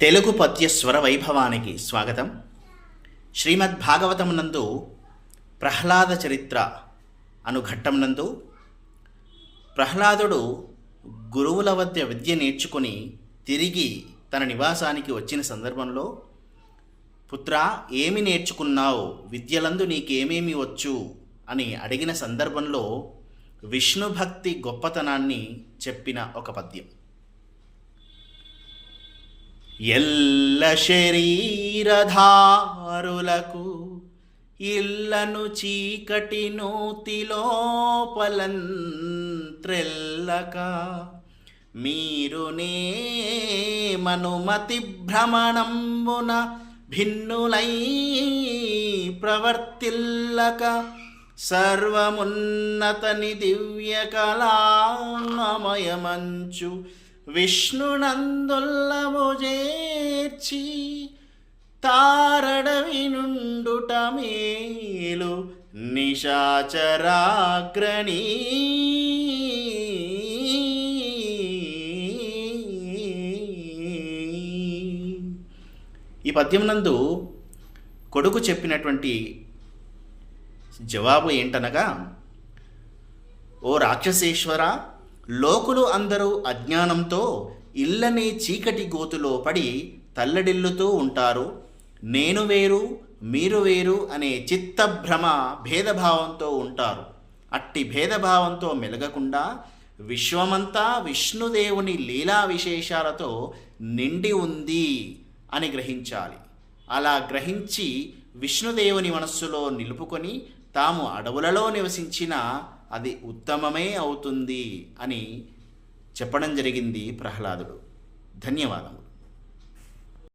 తెలుగు పద్య స్వర వైభవానికి స్వాగతం. శ్రీమద్ భాగవతం నందు ప్రహ్లాద చరిత్ర అను ఘట్టం నందు ప్రహ్లాదుడు గురువుల వద్ద విద్య నేర్చుకుని తిరిగి తన నివాసానికి వచ్చిన సందర్భంలో పుత్ర ఏమి నేర్చుకున్నావు? విద్యలందు నీకేమేమి వచ్చు? అని అడిగిన సందర్భంలో విష్ణు భక్తి గొప్పతనాన్ని చెప్పిన ఒక పద్యం. ఎల్ల శరీరధారులకు ఇల్లను చీకటి నూతిలోపలంత్రెల్లక మీరునే మనుమతి భ్రమణంబున భిన్నులై ప్రవర్తిల్లక సర్వమున్నతని దివ్య కళామయమంచు విష్ణునందుల్లము చేర్చి తారడవి నుండుట మేలు నిశాచరాగ్రణీ. ఈ పద్యం నందు కొడుకు చెప్పినటువంటి జవాబు ఏంటనగా ఓ రాక్షసేశ్వర లోకులు అందరూ అజ్ఞానంతో ఇళ్ళని చీకటి గోతులో పడి తల్లడిల్లుతూ ఉంటారు. నేను వేరు మీరు వేరు అనే చిత్తభ్రమ భేదభావంతో ఉంటారు. అట్టి భేదభావంతో మెలగకుండా విశ్వమంతా విష్ణుదేవుని లీలా విశేషాలతో నిండి ఉంది అని గ్రహించాలి. అలా గ్రహించి విష్ణుదేవుని మనస్సులో నిలుపుకొని తాము అడవులలో నివసించిన అది ఉత్తమమే అవుతుంది అని చెప్పడం జరిగింది ప్రహ్లాదుడు. ధన్యవాదములు.